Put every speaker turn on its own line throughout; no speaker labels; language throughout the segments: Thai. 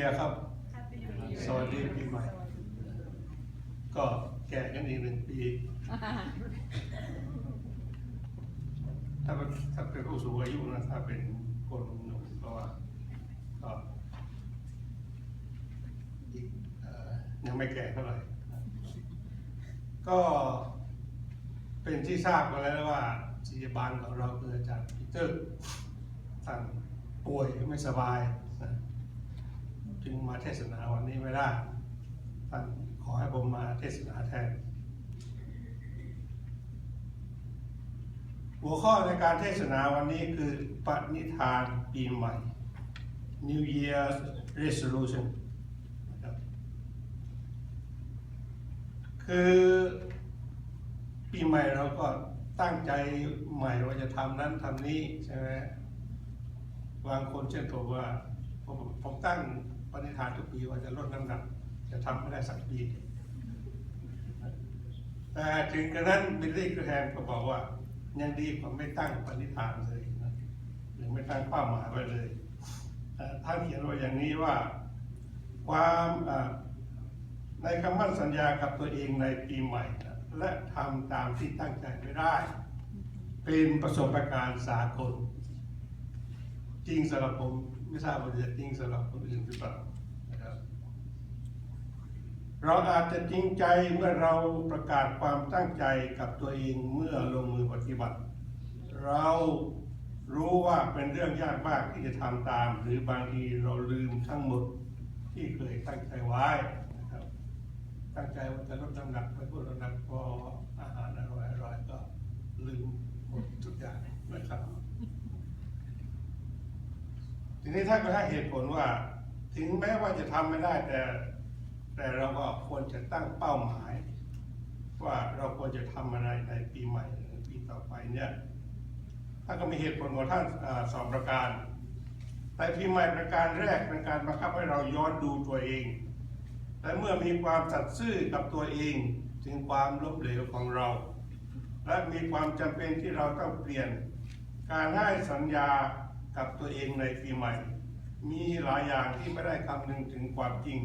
Year ครับ
Happy New Year
สวัสดีปีใหม่ ก็แก่กันอีกหนึ่งปี ถ้าเป็นถ้าเป็นผู้สูงอายุนะถ้าเป็นคนหนุ่มก็ว่าก็อีกเอ่อยังไม่แก่เท่าไหร่ ก็เป็นที่ทราบกันแล้วว่าศิริบาลของเราคืออาจารย์ปีเตอร์ท่านป่วยไม่สบายนะ จึงมาเทศนาวันนี้ไม่ได้ท่านขอให้ผมมาเทศนาแทน หัวข้อในการเทศนาวันนี้คือปณิธานปีใหม่ New Year Resolution คือปีใหม่เราก็ตั้งใจใหม่ว่าจะทำนั้นทำนี้ใช่ไหมบางคนเช่นตัวว่าผมผมตั้ง ปณิธานทุกปีว่าจะลดน้ำหนัก จะทำไม่ได้สักปี แต่ถึงกระนั้นบิลลี่กรแฮมก็บอกว่า ยังดีกว่าไม่ตั้งปณิธานเลยนะหรือไม่ตั้งเป้าหมายไว้เลยท่านเขียนไว้อย่างนี้ว่าความในคำมั่นสัญญากับตัวเองในปีใหม่ และทำตามที่ตั้งใจไม่ได้ เป็นประสบการณ์สากล จริงสำหรับผม ไม่ทราบว่าจะจริงสำหรับคนอื่นหรือเปล่านะครับเราอาจจะจริงใจเมื่อเราประกาศความตั้งใจกับตัวเองเมื่อลงมือปฏิบัติ เรารู้ว่าเป็นเรื่องยากมากที่จะทำตาม หรือบางทีเราลืมทั้งหมดที่เคยตั้งใจไว้นะครับ ตั้งใจว่าจะลดน้ำหนักไปลดน้ำหนักพออาหารอร่อยๆก็ลืมหมดทุกอย่างนะครับ ทีนี้ท่านก็ให้เหตุผลว่า ถึงแม้ว่าจะทำไม่ได้แต่ แต่เราก็ควรจะตั้งเป้าหมาย ว่าเราควรจะทำอะไรในปีใหม่หรือปีต่อไปเนี่ยท่านก็มีเหตุผลของท่านอสองประการในปีใหม่ประการแรกเป็นการบังคับให้เราย้อนดูตัวเอง และเมื่อมีความสัตย์ซื่อกับตัวเองถึงความล้มเหลวของเรา และมีความจำเป็นที่เราต้องเปลี่ยน การให้สัญญา กับตัวเองในปีใหม่ มีหลายอย่างที่ไม่ได้คำนึงถึงความจริง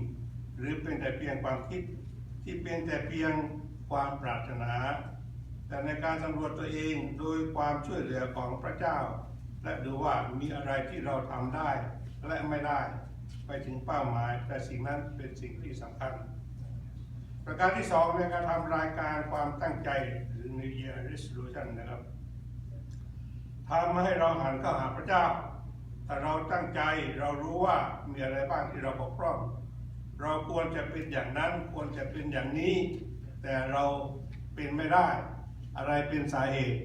หรือเป็นแต่เพียงความคิดที่เป็นแต่เพียงความปรารถนา แต่ในการสำรวจตัวเองโดยความช่วยเหลือของพระเจ้า และดูว่ามีอะไรที่เราทำได้และไม่ได้ไปถึงเป้าหมาย แต่สิ่งนั้นเป็นสิ่งที่สำคัญ ประการที่สองในการทำรายการความตั้งใจหรือ New Year Resolution นะครับ ทำให้เราหันเข้าหาพระเจ้าถ้าเราตั้งใจเรารู้ว่ามีอะไรบ้างที่เราบกพร่อง เราควรจะเป็นอย่างนั้นควรจะเป็นอย่างนี้ แต่เราเป็นไม่ได้ อะไรเป็นสาเหตุ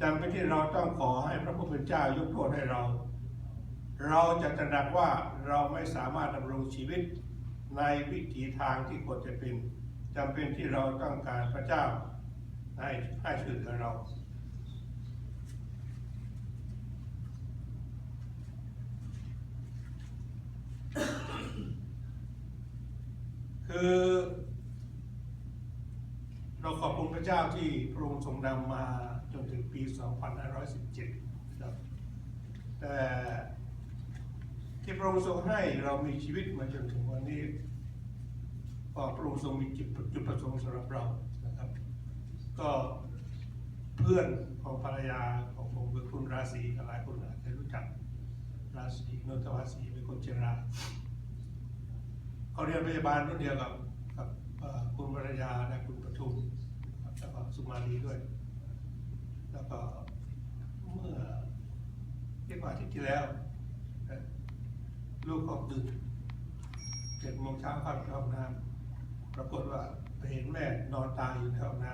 จำเป็นที่เราต้องขอให้พระผู้เป็นเจ้ายกโทษให้เรา เราจะตระหนักว่าเราไม่สามารถดำรงชีวิตในวิถีทางที่ควรจะเป็นจำเป็นที่เราต้องการพระเจ้าให้ให้ช่วยเหลือเรา คือ เราขอบคุณพระเจ้าที่พระองค์ทรงนำมาจนถึงปี 2517ครับแต่ที่พระองค์ทรงให้เรามีชีวิตมาจนถึงวันนี้ก็พระองค์ทรงมีจุดจุดประสงค์สำหรับเรานะครับ ก็เพื่อนของภรรยาของผมคือคุณราศีหลายคนอาจจะรู้จักราศีนนทวาสีเป็นคนเชียงราย เขาเรียนพยาบาลรุ่นเดียวกับกับคุณวรยาและคุณประทุมแล้วก็สุมาลีด้วย แล้วก็เมื่อเรียกว่าทิตย์ที่แล้ว ลูกเขาตื่นเจ็ดโมงเช้าเข้าไปเข้าห้องน้ำปรากฏว่าไปเห็นแม่นอนตายอยู่ในห้องน้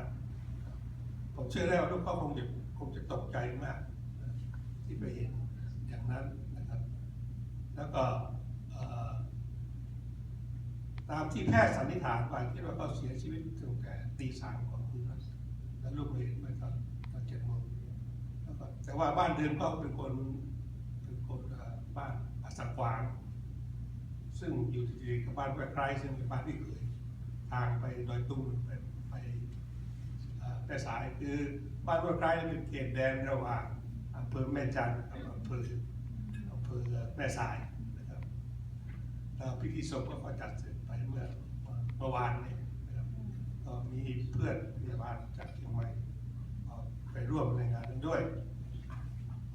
ำผมเชื่อแล้วลูกเขาคงจะคงจะตกใจมาก ที่ไปเห็นอย่างนั้นนะครับ แล้วก็ ตามที่แพทย์สันนิษฐานไปคิดว่าเขาเสียชีวิตตั้งแต่ตีสามของคืนนั้นแล้วลูกเห็นไปตอนตอนเจ็ดโมงแล้วแต่ว่าบ้านเดิมก็เป็นคนเป็นคนบ้านอาสักวาง ซึ่งอยู่ติดกับบ้านแวกไกลซึ่งเป็นบ้านที่เคยทางไปดอยตุ้งไปไปแม่สายคือบ้านแวกไกลเป็นเขตแดนระหว่างอำเภอแม่จันทร์อำเภออำเภอแม่สายนะครับแล้วพิธีศพก็จัดเสร็จ มื่อวานนี้นะครับก็มีเพื่อนพยาบาลจากเชียงใหม่ไปร่วมในงานนั้นด้วย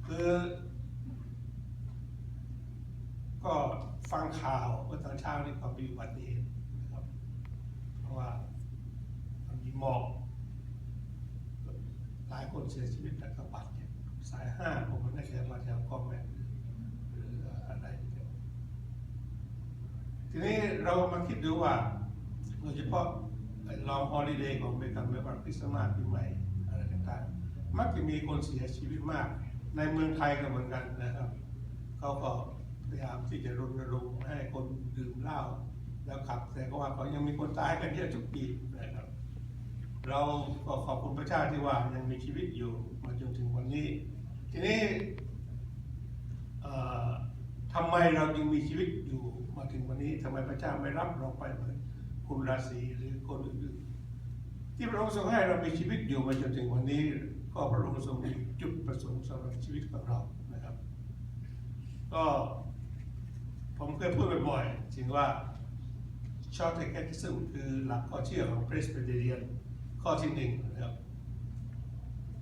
คือก็ฟังข่าวเมื่อตอนเช้านี่ก็มีอุบัติเหตุนะครับ เพราะว่ามันมีหมอกหลายคนเสียชีวิตแล้วก็บาดเจ็บสายห้าผมไม่แน่ใจว่าจะคอมแมนหรืออะไรทีนี้เรามาคิดดูว่า โดยเฉพาะลองฮอลิเดย์ของอเมริกันไม่ว่าคริสต์มาสปีใหม่อะไรต่างๆ มักจะมีคนเสียชีวิตมาก ในเมืองไทยก็เหมือนกันนะครับ เขาก็พยายามที่จะรณรงค์ให้คนดื่มเหล้าแล้วขับ แต่ก็ว่าเขายังมีคนตายกันเยอะทุกปีนะครับ เราก็ขอบคุณพระเจ้าที่ว่ายังมีชีวิตอยู่มาจนถึงวันนี้ ทีนี้ทำไมเรายังมีชีวิตอยู่มาถึงวันนี้ทำไมพระเจ้าไม่รับเราไปเหมือน คุณราศีหรือคนอื่นๆที่พระองค์ทรงให้เรามีชีวิตอยู่มาจนถึงวันนี้ ก็พระองค์ทรงมีจุดประสงค์สำหรับชีวิตของเรานะครับ ก็ผมเคยพูดบ่อยๆถึงว่าชอตเทคนิซึมคือหลักข้อเชื่อของพรสเบเดเรียนข้อที่หนึ่งนะครับ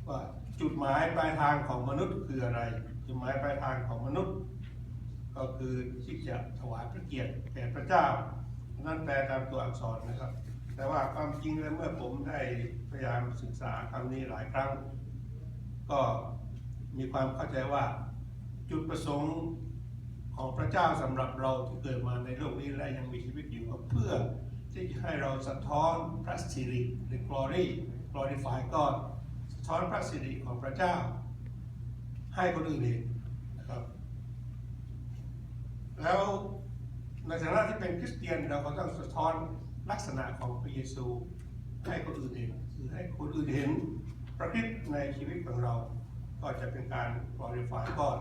ว่าจุดหมายปลายทางของมนุษย์คืออะไร จุดหมายปลายทางของมนุษย์ ก็คือที่จะถวายพระเกียรติแก่พระเจ้า นั่นแปลตามตัวอักษรนะครับ แต่ว่าความจริงแล้วเมื่อผมได้พยายามศึกษาคำนี้หลายครั้ง ก็มีความเข้าใจว่าจุดประสงค์ของพระเจ้าสำหรับเราที่เกิดมาในโลกนี้และยังมีชีวิตอยู่ก็เพื่อที่จะให้เราสะท้อนพระสิริหรือ glory glorify God สะท้อนพระสิริของพระเจ้า ให้คนอื่นเห็นนะครับ แล้ว ในฐานะที่เป็นคริสเตียนเราก็ต้องสะท้อนลักษณะของพระเยซูให้คนอื่นเห็นคือให้คนอื่นเห็นพระคริสต์ในชีวิตของเรา ก็จะเป็นการ glorify God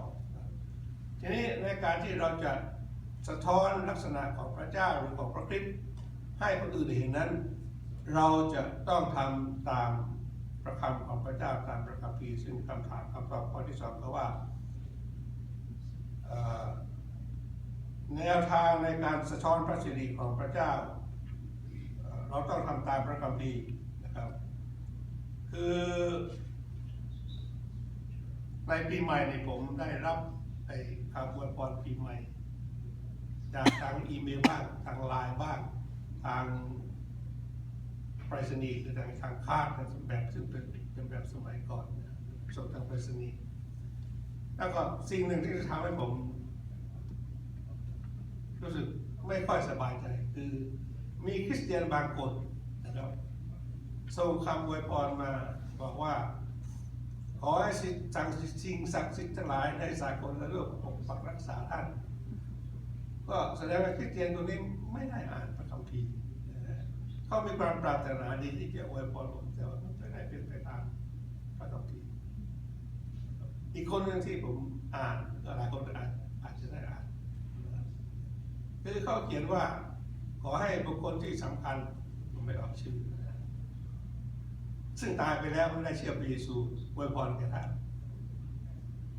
ทีนี้ในการที่เราจะสะท้อนลักษณะของพระเจ้าหรือของพระคริสต์ให้คนอื่นเห็นนั้น เราจะต้องทำตามประคำของพระเจ้าตามประคัมภีซึ่งคำถามคำตอบข้อที่สองก็ว่า แนวทางในการสะท้อนพระสิริของพระเจ้า เราต้องทำตามพระคัมภีร์นะครับ คือในปีใหม่นี่ผมได้รับไอ้คำอวยพรปีใหม่ จากทางอีเมลบ้างทางไลน์บ้างทางไปรษณีย์คือทางทางคาดแบบซึ่งเป็นเป็นแบบสมัยก่อนส่งทางไปรษณีย์แล้วก็สิ่งหนึ่งที่จะทำให้ผม รู้สึกไม่ค่อยสบายใจ คือมีคริสเตียนบางคนนะครับส่งคำอวยพรมาบอกว่า ขอให้สั่งสิ่งศักดิ์สิทธิ์ทั้งหลายในสากลและโลกปกปักรักษาท่าน ก็แสดงว่าคริสเตียนคนนี้ไม่ได้อ่านพระคัมภีร์เขามีความปรารถนาดีที่จะอวยพรผมแต่ว่าไม่ได้เป็นไปตามพระคัมภีร์อีกคนหนึ่งที่ผมอ่านก็หลายคนอ่านอาจจะได้อ่าน คือเขาเขียนว่า ขอให้บุคคลที่สำคัญผมไม่ออกชื่อ ซึ่งตายไปแล้วไม่ได้เชื่อพระเยซูอวยพรแก่ท่าน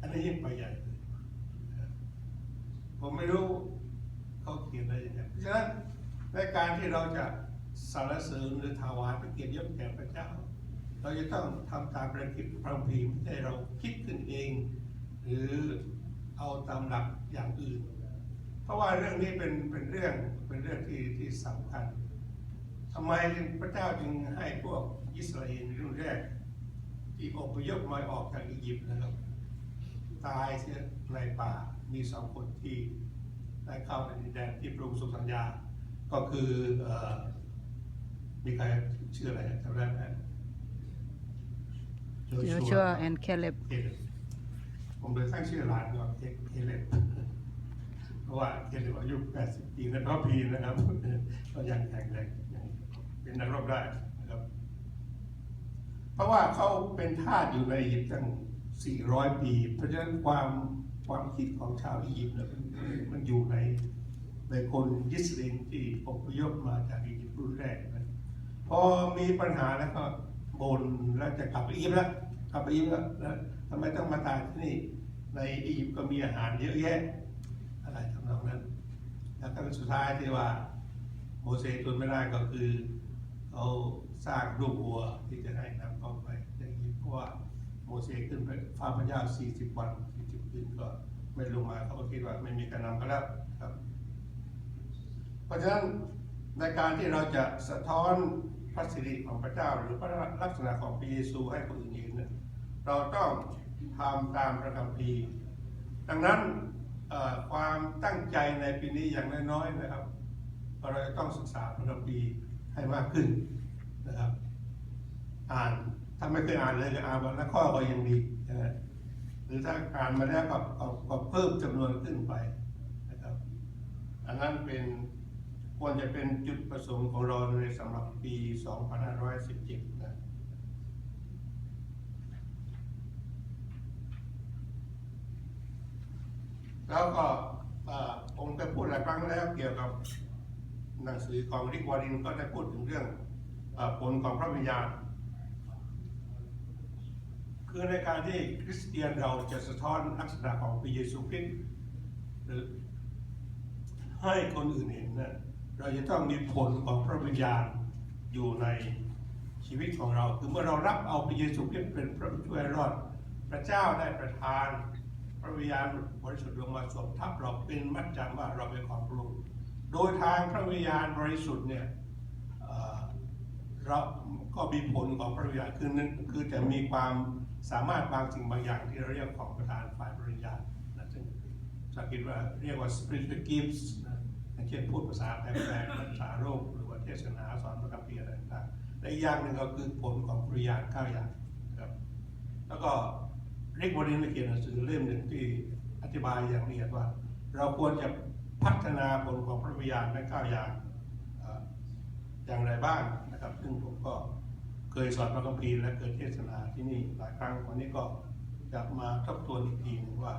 อันนี้ยิ่งไปใหญ่เลยผมไม่รู้เขาเขียนอะไรอย่างไรเพราะฉะนั้นในการที่เราจะสรรเสริญหรือถวายพระเกียรติยศแก่พระเจ้า เราจะต้องทำตามประกิจพระคัมภีร์ไม่ใช่เราคิดขึ้นเอง หรือเอาตามหลักอย่างอื่น ราะว่าเรื่องนี้เป็นเป็นเรื่องเป็นเรื่องที่ที่สำคัญทำไมพระเจ้าจึงให้พวกอิสราเอลรุ่นแรก ที่อพยพมาออกจากอียิปต์นะครับ ตายเสียในป่ามีสองคนที่ได้เข้าในดินแดนที่พระองค์ทรงสัญญา ก็คือเอ่อมีใครชื่ออะไรจำได้ไหม
Joshua and Caleb
เคเลบผมเลยตั้งชื่อร้านว่าเคเลบเพ ราะว่าเคเลบอายุ 80 ปีและพระพีนะครับก็ยังแข็งแรงยังเป็นนักรบได้นะครับ เพราะว่าเขาเป็นทาสอยู่ในอียิปต์ตั้ง 400 ปี เพราะฉะนั้นความความคิดของชาวอียิปต์เนี่ยมันอยู่ในในคนยิสเลนที่อพยพมาจากอียิปต์รุ่นแรกนะพอมีปัญหาแล้วก็บนแล้วจะกลับไปอียิปต์แล้วกลับไปอียิปต์ล้วแล้วทำไมต้องมาตายที่นี่ในอียิปต์ก็มีอาหารเยอะแยะ อะไรทำนองนั้นแล้วก็สุดท้ายที่ว่าโมเสสทนไม่ได้ก็คือเขาสร้างรูปวัวที่จะให้นำเข้าไปในอียิปต์เพราะว่าโมเสสขึ้นไปฟ้าพระเจ้า40 วัน40คืนก็ไม่ลงมาเขาก็คิดว่าไม่มีการนำก็แล้วครับ เพราะฉะนั้นในการที่เราจะสะท้อนพระสิริของพระเจ้า หรือพระลักษณะของพระเยซูให้คนอื่นเห็นเราต้องทำตามพระคัมภีร์ดังนั้น ความตั้งใจในปีนี้อย่างน้อยๆนะครับ เราจะต้องศึกษาพระคัมภีให้มากขึ้นนะครับ อ่านถ้าไม่เคยอ่านเลยก็อ่านวันละข้อก็ยังดีนะฮะหรือถ้าอ่านมาแล้วก็ก็เพิ่มจำนวนขึ้นไปนะครับ อันนั้นเป็นควรจะเป็นจุดประสงค์ของเราในสำหรับปี 2517 นะ แล้วก็อ่อผมได้พูดหลายครั้งแล้วเกี่ยวกับหนังสือของริกวารินก็ได้พูดถึงเรื่องอผลของพระวิญญาณ คือในการที่คริสเตียนเราจะสะท้อนลักษณะของพระเยซูคริสต์หรือให้คนอื่นเห็นนะเราจะต้องมีผลของพระวิญญาณอยู่ในชีวิตของเรา คือเมื่อเรารับเอาพระเยซูคริสต์เป็นพระผู้ช่วยรอด พระเจ้าได้ประทาน พระวิญญาณบริสุทธิ์ลงมาสวมทับเราเป็นมัดจำว่าเราเป็นของพระองค์โดยทางพระวิญญาณบริสุทธิ์เนี่ยเราก็มีผลของพระวิญญาณคือนึงคือจะมีความสามารถบางสิ่งบางอย่างที่เราเรียกของประธานฝ่ายบริญญาณนะซึ่งภาษาอังกฤษว่าเรียกว่า spiritual gifts นะอย่างเช่นพูดภาษาแปลกๆรักษาโรคหรือว่าเทศนาสอนพระคัมภีร์อะไรต่างๆและอีกอย่างหนึ่งก็คือผลของปริยานเก้าอย่างครับ แล้วก็ เรียกวอรินเขียนหนังสือเล่มหนึ่งที่อธิบายอย่างละเอียดว่า เราควรจะพัฒนาผลของพระวิญญาณในเก้าอย่างอย่างไรบ้างนะครับ ซึ่งผมก็เคยสอนพระคัมภีร์และเคยเทศนาที่นี่หลายครั้งวันนี้ก็จะมาทบทวนอีกทีหนึงว่า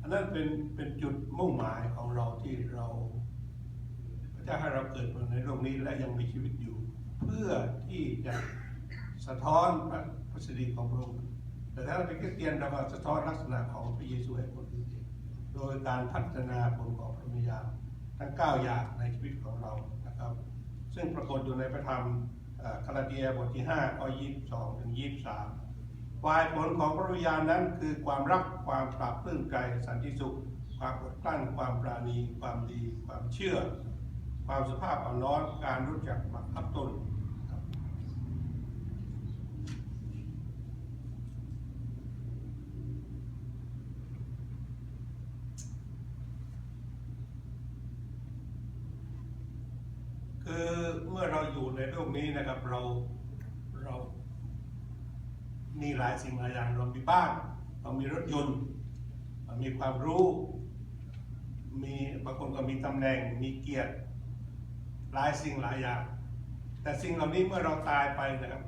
อันนั้นเป็นเป็นจุดมุ่งหมายของเราที่เราพระเจ้าให้เราเกิดมาในโลกนี้และยังมีชีวิตอยู่ เพื่อที่จะสะท้อนพระพระสิริของพระองค์ แต่ถ้าเราเป็นคริสเตียนเราก็สะท้อนลักษณะของพระเยซูให้คนอื่นเห็นโดยการพัฒนาผลของพระวิญญาณทั้ง 9 อย่างในชีวิตของเรานะครับ ซึ่งปรากฏอยู่ในพระธรรมเอ่อกาลาเดียบทที่5ข้อ22 ถึง 23ฝ่ายผลของพระวิญญาณนั้นคือความรักความปราบปลื้มใจสันติสุข ความอดกลั้น ความปราณี ความดี ความเชื่อ ความสุภาพอ่อนน้อมการรู้จักบังคับตน คือเมื่อเราอยู่ในโลกนี้นะครับเราเรา มีหลายสิ่งหลายอย่างเรามีบ้าน เรามีรถยนต์เรามีความรู้ มีบางคนก็มีตำแหน่งมีเกียรติ หลายสิ่งหลายอย่าง แต่สิ่งเหล่านี้เมื่อเราตายไปนะครับ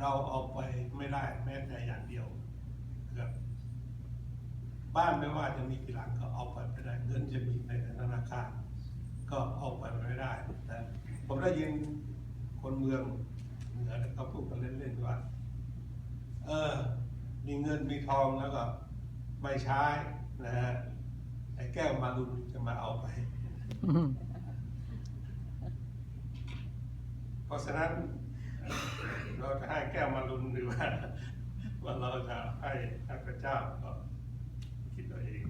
เราเอาไปไม่ได้แม้แต่อย่างเดียวนะครับบ้านไม่ว่าจะมีกี่หลังก็เอาไปไม่ได้เงินจะมีในธนาคาร ก็เอาไปไม่ได้นะผมได้ยินคนเมืองเหนือเขาพูดกันเล่นๆว่า เออ มีเงินมีทองแล้วก็ไม่ใช้นะฮะไอ้แก้วมารุนจะมาเอาไป เพราะฉะนั้น เราจะให้แก้วมารุนหรือว่าว่าเราจะให้พระเจ้าก็คิดตัวเอง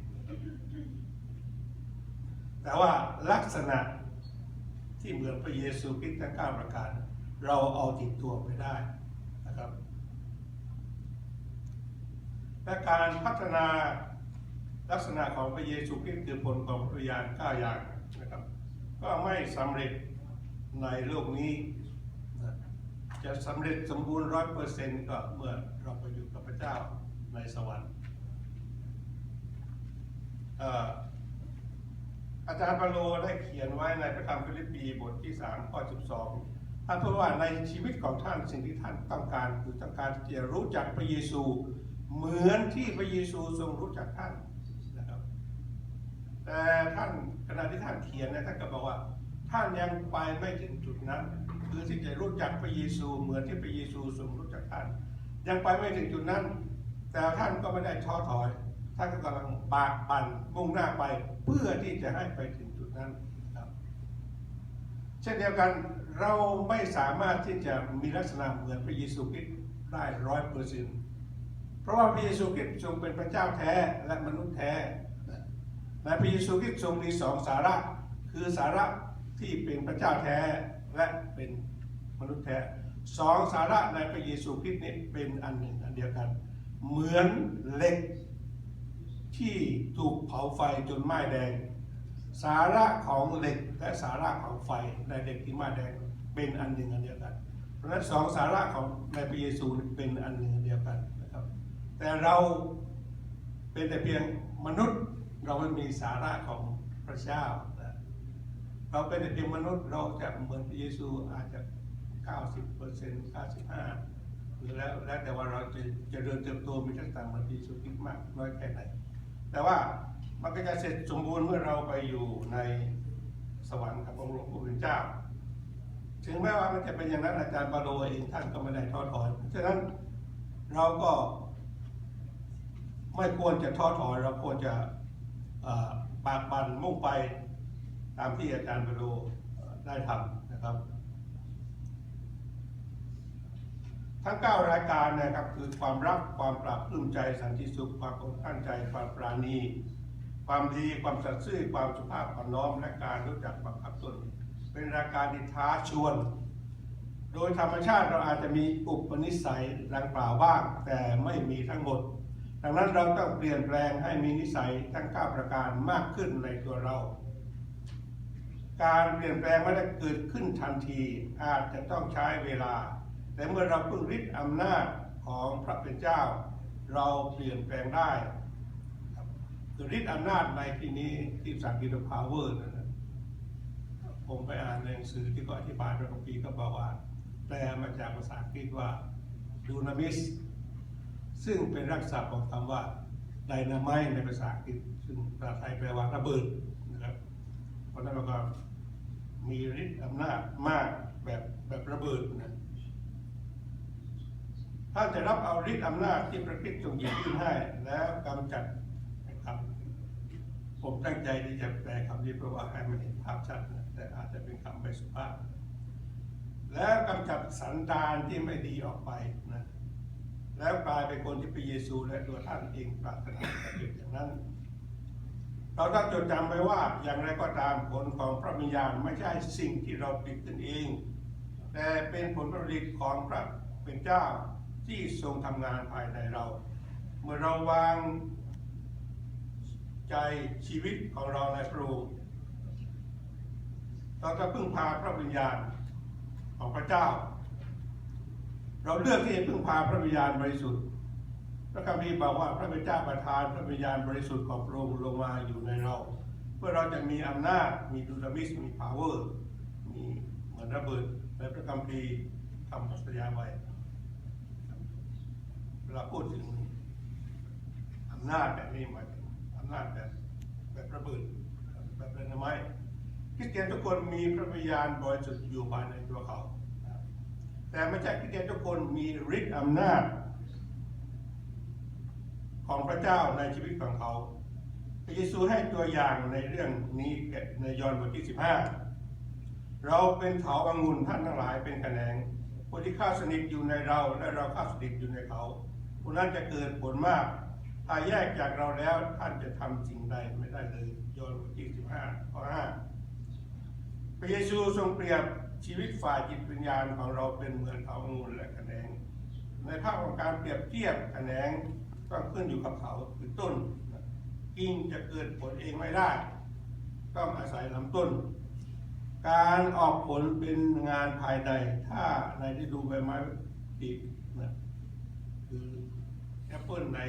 แต่ว่าลักษณะที่เหมือนพระเยซูคริสต์ทั้งเก้าประการ เราเอาติดตัวไปได้นะครับและการพัฒนาลักษณะของพระเยซูคริสต์คือผลของพระวิญาณก้าอย่างนะครับ ก็ไม่สำเร็จในโลกนี้ จะสำเร็จสมบูรณ์ร้อยเปอร์เซ็นต์ก็เมื่อเราไปอยู่กับพระเจ้าในสวรรค์เอ่อ อาจารย์ปาโลได้เขียนไว้ในพระธรรมฟิลิปปีบทที่3ข้อ12 ท่านพูดว่าในชีวิตของท่านสิ่งที่ท่านต้องการคือต้องการที่จะรู้จักพระเยซูเหมือนที่พระเยซูทรงรู้จักท่านนะครับแต่ท่านขณะที่ท่านเขียนนี่ยท่านก็บอกว่าท่านยังไปไม่ถึงจุดนั้น คือที่จะรู้จักพระเยซูเหมือนที่พระเยซูทรงรู้จักท่าน ยังไปไม่ถึงจุดนั้น แต่ท่านก็ไม่ได้ท้อถอย ท่านก็กำลังบากบั่นมุ่งหน้าไปเพื่อที่จะให้ไปถึงจุดนั้นเช่นเดียวกันเราไม่สามารถที่จะมีลักษณะเหมือนพระเยซูคริสต์ได้ร้อยเปอร์เซ็นต์เพราะว่าพระเยซูคริสต์ทรงเป็นพระเจ้าแท้และมนุษย์แท้ในพระเยซูคริสต์ทรงมีสองสาระ คือสาระที่เป็นพระเจ้าแท้และเป็นมนุษย์แท้สองสาระในพระเยซูคริสต์นี้เป็นอันหนึ่งอันเดียวกัน เหมือนเหล็ก ที่ถูกเผาไฟจนไหม้แดง สาระของเหล็กและสาระของไฟในเหล็กที่ไหม้แดงเป็นอันหนึ่งอันเดียวกัน เพราะฉะนั้นสองสาระของในพระเยซูเป็นอันหนึ่งอันเดียวกันนะครับ แต่เราเป็นแต่เพียงมนุษย์เราไม่มีสาระของพระเจ้านะเราเป็นแต่เพียงมนุษย์เราจะเหมือนพระเยซูอาจจะ 90เปอร์เซ็นต์95หรือแล้วแล้วแต่ว่าเราจะจะเดินเติบโตมีทักษะเหมือนพระเยซูคริสต์มากน้อยแค่ไหน แต่ว่ามันก็จะเสร็จสมบูรณ์เมื่อเราไปอยู่ในสวรรค์กับองค์หลวงผู้เป็นเจ้า ถึงแม้ว่ามันจะเป็นอย่างนั้นอาจารย์บาโลเองท่านก็ไม่ได้ท้อถอยฉะนั้นเราก็ไม่ควรจะท้อถอยเราควรจะปากบันมุ่งไปตามที่อาจารย์บาโลได้ทำนะครับ ทั้ง 9 รายการนะครับคือความรักความปราบปลื้มใจสันติสุขความอดกลั้นใจความปราณี ความดีความสัตย์ซื่อความสุภาพความน้อมและการรู้จักบังคับตนเป็นรายการที่ท้าชวน โดยธรรมชาติเราอาจจะมีอุปนิสัยดังกล่าวบ้างแต่ไม่มีทั้งหมด ดังนั้นเราต้องเปลี่ยนแปลงให้มีนิสัยทั้ง 9 ประการมากขึ้นในตัวเราการเปลี่ยนแปลงไม่ได้เกิดขึ้นทันทีอาจจะต้องใช้เวลา แต่เมื่อเราพึ่งฤทธิ์อำนาจของพระเป็นเจ้า เราเปลี่ยนแปลงได้คือฤทธิ์อำนาจในที่นี้ที่สังกิตพาวเวอร์นะผมไปอ่านในหนังสือที่ก็อธิบายพระคัมภีร์ก็บอกว่าแปลมาจากภาษาอังกฤษว่าดูนามิสซึ่งเป็นรักษาของคำว่าไดนาไมในภาษาอังกฤษซึ่งภาษาไทยแปลว่าระเบิดนะครับเพราะฉะนั้นเราก็มีฤทธิ์อำนาจมากแบบแบบระเบิดนะ ถ้าจะรับเอาฤทธิ์อำนาจที่พระคริสต์ทรงหยิบยื่นให้แล้วกำจัดนะครับ ผมตั้งใจที่จะแปลคำนี้เพราะว่าให้มันเห็นภาพชัดนะแต่อาจจะเป็นคำไม่สุภาพ แล้วกำจัดสันดานที่ไม่ดีออกไปนะแล้วกลายเป็นคนที่พระเยซูและตัวท่านเองปรารถนาจะเป็นอย่างนั้น เราต้องจดจำไว้ว่าอย่างไรก็ตามผลของพระวิญญาณไม่ใช่สิ่งที่เราผลิตขึ้นเอง แต่เป็นผลผลิตของพระเป็นเจ้า ที่ทรงทำงานภายในเรา เมื่อเราวางใจชีวิตของเราในพระองค์เราจะพึ่งพาพระวิญญาณของพระเจ้า เราเลือกที่จะพึ่งพาพระวิญญาณบริสุทธิ์ พระคัมภีร์บอกว่าพระเจ้าประทานพระวิญญาณบริสุทธิ์ของพระองค์ลงมาอยู่ในเรา เพื่อเราจะมีอำนาจมีดูนามิสมี power มีเหมือนระเบิดในพระคัมภีร์คำพัสยาไว้ เวลาพูดถึงอำนาจแบบนี้หมายถึงอำนาจแบบแบบระเบิดแบบเรนไม้คริสเตียนทุกคนมีพระวิญญาณบริสุทธิ์อยู่ภายในตัวเขา แต่ไม่ใช่คริสเตียนทุกคนมีฤทธิ์อำนาจ ของพระเจ้าในชีวิตของเขาพระเยซูให้ตัวอย่างในเรื่องนี้ในยอห์นบทที่ 15 เราเป็นเถาวังุ่นท่านทั้งหลายเป็นแขนงคนที่ข้าสนิทอยู่ในเราและเราข้าสนิทอยู่ในเขา ผู้นั้นจะเกิดผลมาก ถ้าแยกจากเราแล้วท่านจะทำสิ่งใดไม่ได้เลยโยนบทที่15ข้อ5พระเยซูทรงเปรียบชีวิตฝ่ายจิตวิญญาณของเราเป็นเหมือนเถางุ่นและแขนงในภาพของการเปรียบเทียบแขนงต้องขึ้นอยู่กับเขาคือต้นกิ่งจะเกิดผลเองไม่ได้ ต้องอาศัยลำต้น การออกผลเป็นงานภายใน ถ้าในที่ดูใบไม้ผลินะ คือแอปเปิลใน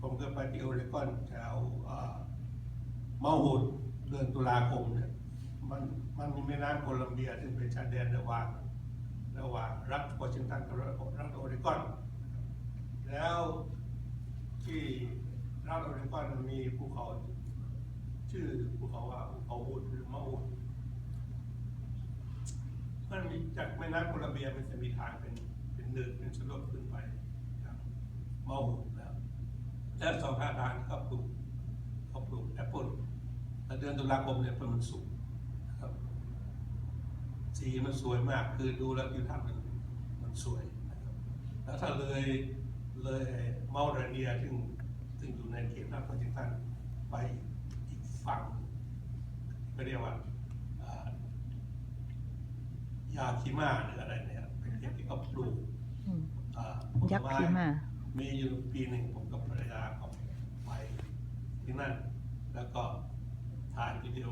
ผมเคยไปที่โอเรกอนแถวอ่ามาหูดเดือนตุลาคมเนี่ยมันมันมีแม่น้ำโคลัมเบียซึ่งเป็นชายแดนระหว่างระหว่างรัฐวอชิงตันกับรัฐโอเรกอน แล้วที่รัฐโอเรกอนมีภูเขาชื่อภูเขาว่าภูเขาอูดหรือมะอูดมันมีจากแม่น้ำโคลัมเบียมันจะมีทางเป็นเป็นเนินเป็นสลปขึ้นไป มะอูดแล้ว แล้วสองข้างทางก็ปลูกเขาปลูกแอปเปิลแล้วเดือนตุลาคมเนี่ยเพิ่มมันสูงนะครับสีมันสวยมากคือดูแล้วทิวทัศน์มันมันสวยนะครับแล้วถ้าเลยเลยเมาเรเนียซึ่งซึ่งอยู่ในเขตรัฐพอจิตันไปอีกฝั่งก็เรียกว่าอ่ายาคิมาหรืออะไรเนี่ยเป็นเขตที่เขาปลูก
อืม
อ่าผล
ยักษ์
ไม้
ขีมา
มีอยู่ปีหนึ่งผมกับภรรยาก็ไปที่นั่น แล้วก็ถ่ายวิดีโอ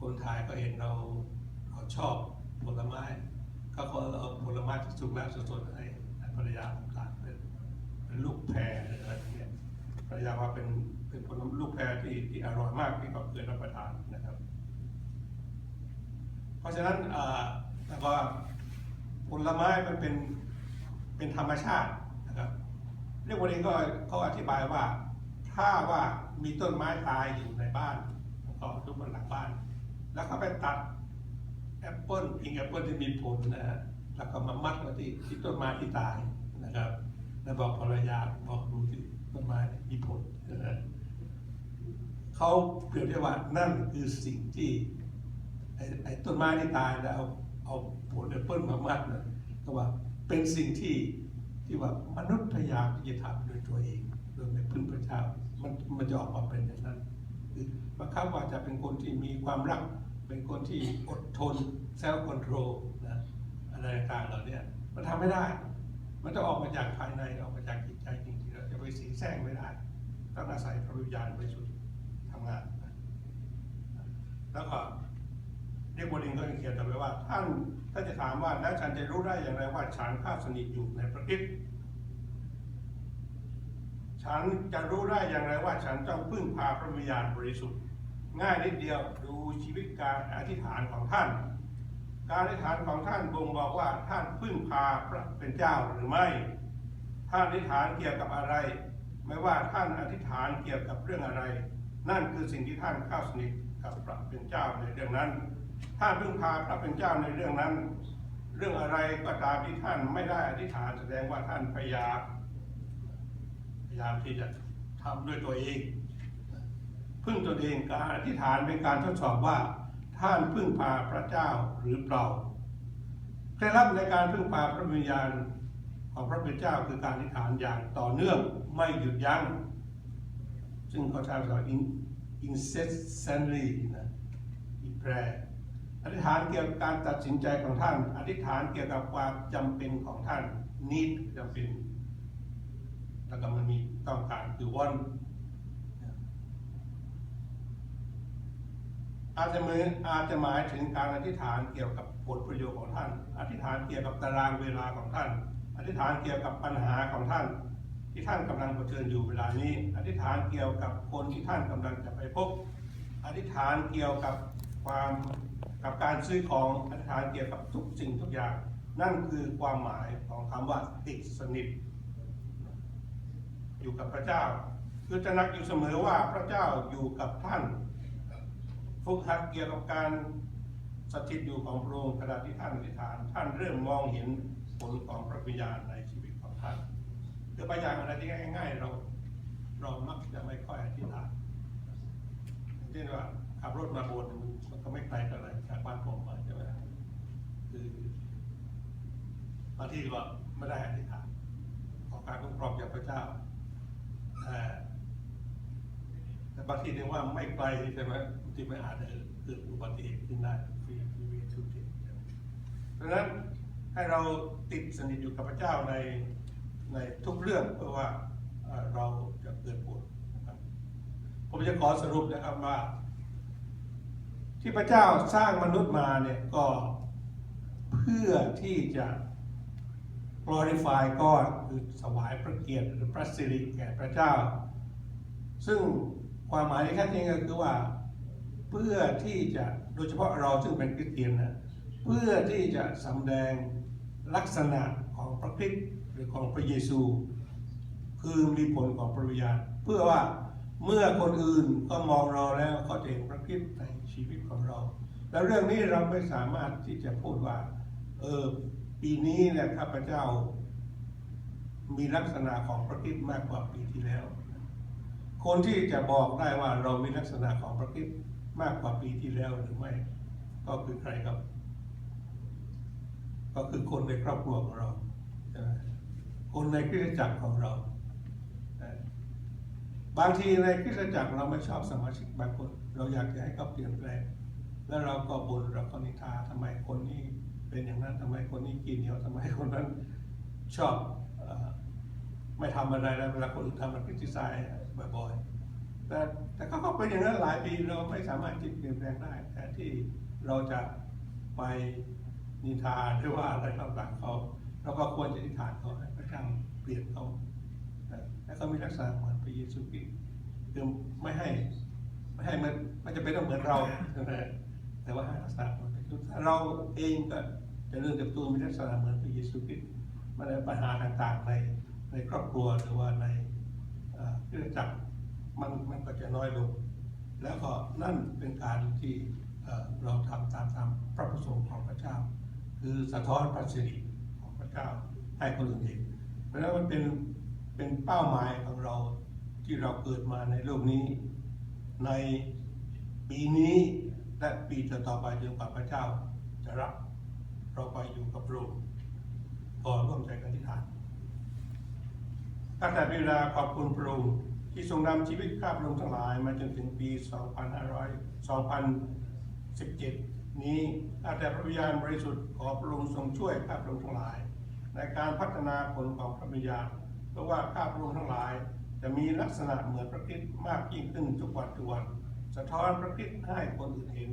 คนถ่ายก็เห็นเราเขาชอบผลไม้เขาก็เอาผลไม้ที่สุกแล้วสดๆให้ภรรยาผมทานเป็นเป็นลูกแพรอะไรอย่างเงี้ยภรรยาว่าเป็นเป็นผลลูกแพรที่ที่อร่อยมากที่เขาเคยรับประทานนะครับ เพราะฉะนั้นแล้วก็ผลไม้มันเป็นเป็นธรรมชาติ เรื่องวันนี้ก็เขาอธิบายว่า ถ้าว่ามีต้นไม้ตายอยู่ในบ้านก็ทุกบนหลังบ้าน แล้วเขาไปตัดแอปเปิลพิงแอปเปิลที่มีผลนะฮะแล้วก็มามัดไว้ที่ที่ต้นไม้ที่ตายนะครับแล้วบอกภรรยาบอกดูที่ต้นไม้มีผลเขาเปรียบเทียบว่านั่นคือสิ่งที่ไอ้ไอ้ต้นไม้ที่ตายแล้วเอาเอาผลแอปเปิลมามัดนะก็ว่าเป็นสิ่งที่ ที่ว่ามนุษย์พยายามที่จะทำโดยตัวเอง โดยไม่พึ่งพระเจ้ามันมันจะออกมาเป็นอย่างนั้นคือบางครั้งว่าจะเป็นคนที่มีความรัก เป็นคนที่อดทนเซลล์คอนโทรลนะอะไรต่างๆเหล่านี้มันทำไม่ได้ มันต้ออกมาจากภายในออกมาจากจิตใจจริงๆเราจะไปสีแซงไม่ได้ต้องอาศัยพระวิญญาณบริสุดทำงานนะแล้วก็ เรียกบดินก็ยังเขียนต่อไปว่าท่านถ้าจะถามว่าแล้วฉันจะรู้ได้อย่างไรว่าฉันข้าสนิทอยู่ในพระคริสต์ฉันจะรู้ได้อย่างไรว่าฉันต้องพึ่งพาพระวิญญาณบริสุทธิ์ ง่ายนิดเดียวดูชีวิตการอธิษฐานของท่าน การอธิษฐานของท่านบ่งบอกว่าท่านพึ่งพาพระเป็นเจ้าหรือไม่ ท่านอธิษฐานเกี่ยวกับอะไร ไม่ว่าท่านอธิษฐานเกี่ยวกับเรื่องอะไร นั่นคือสิ่งที่ท่านเข้าสนิทกับพระเป็นเจ้าในเรื่องนั้น ท่านพึ่งพาพระเป็นเจ้าในเรื่องนั้น เรื่องอะไรก็ตามที่ท่านไม่ได้อธิษฐานแสดงว่าท่านพยายามพยายามที่จะทำด้วยตัวเอง พึ่งตนเองการอธิษฐานเป็นการทดสอบว่าท่านพึ่งพาพระเจ้าหรือเปล่าเคล็ดลับในการพึ่งพาพระวิญญาณของพระเป็นเจ้าคือการอธิษฐานอย่างต่อเนื่องไม่หยุดยัง้งซึ่งเขาใช้ภาษา in- incessantly นะอีแปร อธิษฐานเกี่ยวกับการตัดสินใจของท่าน อธิษฐานเกี่ยวกับความจำเป็นของท่าน need จำเป็น แล้วก็มันมีต้องการคือ want อาจจะมืออาจจะหมายถึงการอธิษฐานเกี่ยวกับผลประโยชน์ของท่าน อธิษฐานเกี่ยวกับตารางเวลาของท่าน อธิษฐานเกี่ยวกับปัญหาของท่าน ที่ท่านกำลังเผชิญอยู่เวลานี้ อธิษฐานเกี่ยวกับคนที่ท่านกำลังจะไปพบ อธิษฐานเกี่ยวกับความ กับการซื้อของอธิษฐานเกี่ยวกับทุกสิ่งทุกอย่าง นั่นคือความหมายของคำว่าติดสนิท อยู่กับพระเจ้า คือจะนักอยู่เสมอว่าพระเจ้าอยู่กับท่านฝึกหัดเกี่ยวกับการสถิตอยู่ของพระองค์ขณะที่ท่านอธิษฐาน ท่านเริ่มมองเห็นผลของพระวิญญาณในชีวิตของท่านคือบางอย่างอะไรที่ง่ายๆเราเรามักจะไม่ค่อยอธิษฐานเช่นว่า ขับรถมาโบสถ์มันก็ไม่ไกลเท่าไหร่จากบ้านผมมาใช่ไหมคือบางทีก็ไม่ได้อธิษฐานขอการคุ้มครองจากพระเจ้าแต่แต่บางทีเนี่ยว่าไม่ไกลใช่ไหมบางทีไม่อาจจะเกิดอุบัติเหตุขึ้นได้ฟรีฟรีเวทุกทีดังนั้นให้เราติดสนิทอยู่กับพระเจ้าในในทุกเรื่องเพื่อว่าเราจะเกิดผลผมจะขอสรุปนะครับว่า ที่พระเจ้าสร้างมนุษย์มาเนี่ยก็เพื่อที่จะ glorify ก็คือถวายพระเกียรติหรือพระสิริแก่พระเจ้า ซึ่งความหมายที่แท้จริงก็คือว่าเพื่อที่จะโดยเฉพาะเราซึ่งเป็นคริสเตียนนะเพื่อที่จะสำแดงลักษณะของพระคริสต์หรือของพระเยซู คือมีผลของพระวิญญาณเพื่อว่าเมื่อคนอื่นก็มองเราแล้วเขาจะเห็นพระคริสต์ใน ชีวิตของเรา แล้วเรื่องนี้เราไม่สามารถที่จะพูดว่า เออปีนี้เนี่ยข้าพเจ้า มีลักษณะของพระคริสต์มากกว่าปีที่แล้ว คนที่จะบอกได้ว่าเรามีลักษณะของพระคริสต์มากกว่าปีที่แล้วหรือไม่ ก็คือใครครับ ก็คือคนในครอบครัวของเราคนในคริสตจักรของเรา บางทีในคริสตจักรเราไม่ชอบสมาชิกบางคน เราอยากจะให้เขาเปลี่ยนแปลง แล้วเราก็บ่นเราก็นิทาทำไมคนนี้เป็นอย่างนั้นทำไมคนนี้กินเหนียวทำไมคนนั้นชอบอไม่ทำอะไรแล้วเวลาคนอื่นทำมันคริติไซน์บ่อยๆแต่แต่เขาก็เป็นอย่างนั้นหลายปีเราไม่สามารถที่จะเปลี่ยนแปลงได้แต่ที่เราจะไปนิทาหรือว่าอะไรต่างๆเขาเราก็ควรจะอธิษฐานเขาให้พระเจ้าเปลี่ยนเขา นะและเขามีลักษณะเหมือนพระเยซูคริสต์คือไม่ให้ไม่ให้มันมันจะเป็นต้องเหมือนเราแต่ว่าให้ลักษณะเหมือนพระเยซูถ้าเราเองก็จะเริ่มเติบโตมีลักษณะเหมือนพระเยซูคริสต์มันในปัญหาต่างๆในในครอบครัวหรือว่าในเอ่อคริสตจักรมันมันก็จะน้อยลง แล้วก็นั่นเป็นการที่เอ่อเราทำตามตามพระประสงค์ของพระเจ้า คือสะท้อนพระสิริของพระเจ้าให้คนอื่นเห็นเพราะฉะนั้นมันเป็น เป็นเป้าหมายของเราที่เราเกิดมาในโลกนี้ ในปีนี้และปีต่อไปจนกว่าพระเจ้าจะรับเราไปอยู่กับพระองค์ขอร่วมใจกันอธิษฐานตั้งแต่เวลาขอบคุณพระองค์ที่ทรงนำชีวิตข้าพระองค์ทั้งหลายมาจนถึงปี 2500 2017 นี้ข้าแต่พระวิญญาณบริสุทธิ์ขอพระองค์ทรงช่วยข้าพระองค์ทั้งหลาย ในการพัฒนาผลของพระวิญญาณ เพราะว่าภาพรวมทั้งหลาย จะมีลักษณะเหมือนพระคิดมากยิ่งขึ้นทุกวันทุกวัน สะท้อนพระคิดให้คนอื่นเห็น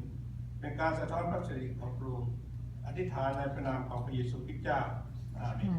เป็นการสะท้อนพระสิริของพระองค์อธิษฐานในพระนามของพระเยซูคริสต์เจ้าอาเมน